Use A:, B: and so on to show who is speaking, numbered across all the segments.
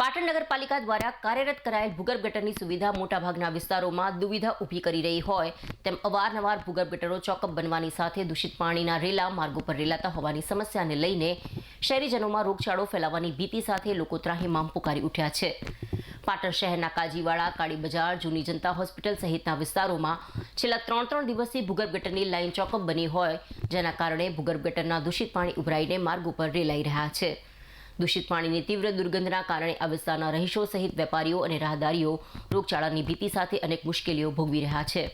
A: પાટણ નગરપાલિકા દ્વારા કાર્યરત કરાયેલ ભૂગર્ભ ગટરની સુવિધા મોટાભાગના વિસ્તારોમાં દુવિધા ઊભી કરી રહી હોય તેમ અવારનવાર ભૂગર્ભ ગટરો ચોકઅપ બનવાની સાથે દૂષિત પાણીના રેલા માર્ગો પર રેલાતા હોવાની સમસ્યાને લઈને શહેરીજનોમાં રોગચાળો ફેલાવાની ભીતિ સાથે લોકો ત્રાહીમામ પુકારી ઉઠ્યા છે. પાટણ શહેરના કાજીવાડા, કાળી બજાર, જૂની જનતા હોસ્પિટલ સહિતના વિસ્તારોમાં છેલ્લા ત્રણ ત્રણ દિવસથી ભૂગર્ભ ગટરની લાઇન ચોકઅપ બની હોય, જેના કારણે ભૂગર્ભ ગટરના દૂષિત પાણી ઉભરાઈને માર્ગ ઉપર રેલાઈ રહ્યા છે. દૂષિત પાણીની તીવ્ર દુર્ગંધના કારણે આ વિસ્તારના રહીશો સહિત વેપારીઓ અને રાહદારીઓ રોગચાળાની ભીતિ સાથે અનેક મુશ્કેલીઓ ભોગવી રહ્યા છે.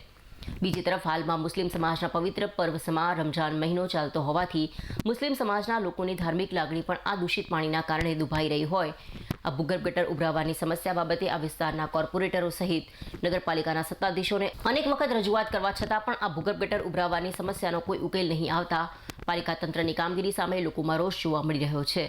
A: બીજી તરફ હાલમાં મુસ્લિમ સમાજના પવિત્ર પર્વ સમા રમજાન મહિનો ચાલતો હોવાથી મુસ્લિમ સમાજના લોકોની ધાર્મિક લાગણી પણ આ દૂષિત પાણીના કારણે દુભાઈ રહી હોય. આ ભૂગર્ભ ગટર ઉભરાવાની સમસ્યા બાબતે આ વિસ્તારના કોર્પોરેટરો સહિત નગરપાલિકાના સત્તાધીશોને અનેક વખત રજૂઆત કરવા છતાં પણ આ ભૂગર્ભ ગટર ઉભરાવાની સમસ્યાનો કોઈ ઉકેલ નહીં આવતા પાલિકા તંત્રની કામગીરી સામે લોકોમાં રોષ જોવા મળી રહ્યો છે.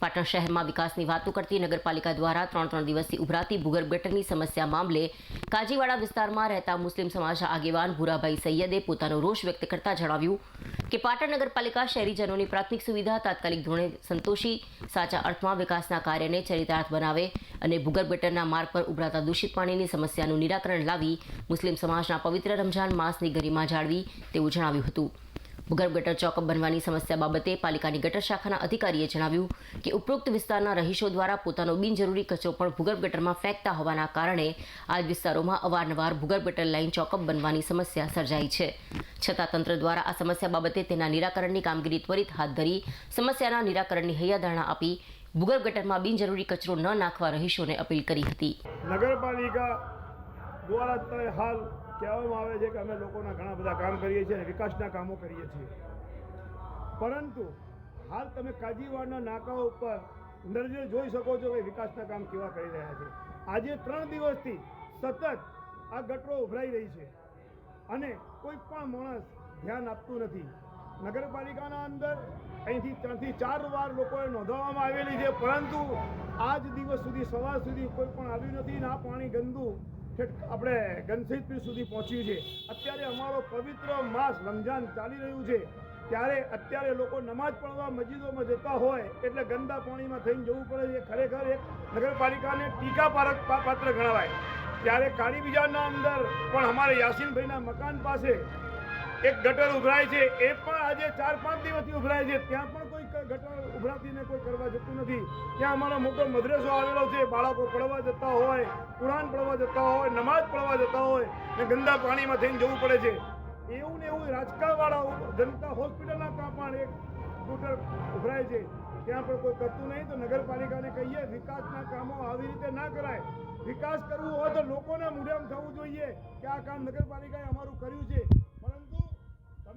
A: પાટણ શહેરમાં વિકાસની વાતો કરતી નગરપાલિકા દ્વારા ત્રણ ત્રણ દિવસથી ઉભરાતી ભૂગર્ભ ગટરની સમસ્યા મામલે કાજીવાડા વિસ્તારમાં રહેતા મુસ્લિમ સમાજના આગેવાન ભૂરાભાઈ સૈયદે પોતાનો રોષ વ્યક્ત કરતા જણાવ્યું કે પાટણ નગરપાલિકા શહેરીજનોની પ્રાથમિક સુવિધા તાત્કાલિક ધોરણે સંતોષી, સાચા અર્થમાં વિકાસના કાર્યને ચરિતાર્થ બનાવે અને ભૂગર્ભ ગટરના માર્ગ પર ઉભરાતા દૂષિત પાણીની સમસ્યાનું નિરાકરણ લાવી મુસ્લિમ સમાજના પવિત્ર રમઝાન માસની ગરિમા જાળવી તેવું જણાવ્યું હતું. ભૂગર્ભ ગટર ચોકઅપ બનવાની સમસ્યા બાબતે પાલિકાની ગટર શાખાના અધિકારીએ જણાવ્યું કે ઉપરોક્ત વિસ્તારના રહીશો દ્વારા પોતાનો બિનજરૂરી કચરો પણ ભૂગર્ભ ગટરમાં ફેંકતા હોવાના કારણે આ વિસ્તારોમાં અવારનવાર ભૂગર્ભ ગટર લાઇન ચોકઅપ બનવાની સમસ્યા સર્જાઈ છે. છતાં તંત્ર દ્વારા આ સમસ્યા બાબતે તેના નિરાકરણની કામગીરી ત્વરિત હાથ ધરી, સમસ્યાના નિરાકરણની હૈયાધારણા આપી, ભૂગર્ભ ગટરમાં બિનજરૂરી કચરો ન નાખવા રહીશોને અપીલ કરી હતી.
B: નગરપાલિકા દ્વારા કહેવામાં આવે છે કે અમે લોકોના ઘણા બધા કામ કરીએ છીએ વિકાસના કામો કરીએ છીએ. પરંતુ હાલ તમે કાજીવાડના નાકા ઉપર નજરે જોઈ શકો છો કે વિકાસના કામ કેવા કરી રહ્યા છે. આજે ત્રણ દિવસથી સતત આ ગટરો ઉભરાઈ રહી છે અને કોઈ પણ માણસ ધ્યાન આપતું નથી. નગરપાલિકાના અંદર અહીંથી ત્રણથી ચાર વાર લોકોએ નોંધાવવામાં આવેલી છે, પરંતુ આજ દિવસ સુધી, સવાર સુધી કોઈ પણ આવ્યું નથી ને આ પાણી ગંદુ આપણે ગંદસહિતપુર સુધી પહોંચ્યું છે અત્યારે અમારો પવિત્ર માસ રમજાન ચાલી રહ્યું છે. ત્યારે અત્યારે લોકો નમાજ પઢવા મસ્જિદોમાં જતા હોય એટલે ગંદા પાણીમાં થઈને જવું પડે છે. ખરેખર એક નગરપાલિકાને ટીકા પાત્ર ગણાવાય. ત્યારે કાળી બજારના અંદર પણ અમારે યાસીનભાઈના મકાન પાસે એક ગટર ઉભરાય છે, એ પણ આજે ચાર પાંચ દિવસથી ઉભરાય છે. ત્યાં પણ કોઈ ગટર ઉભરાતીને કોઈ કરવા જતું નથી. ત્યાં અમારો મોટો મદ્રેસો આવેલો છે, બાળકો પડવા જતા હોય, કુરાન પડવા જતા હોય નમાજ પડવા જતા હોય, ને ગંદા પાણીમાં થઈને જવું પડે છે. એવું ને એવું રાજકાવાળા જનતા હોસ્પિટલના ત્યાં પણ એક સ્કૂટર ઉભરાય છે. ત્યાં પણ કોઈ કરતું નહીં, તો નગરપાલિકાને કહીએ, વિકાસના કામો આવી રીતે ના કરાય. વિકાસ કરવું હોય તો લોકોના મૂલ્યામ થવું જોઈએ કે આ કામ નગરપાલિકાએ અમારું કર્યું છે.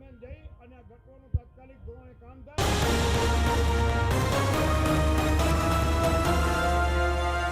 B: તમે જઈ અને ઘટકોનું તાત્કાલિક ધોરણે કામ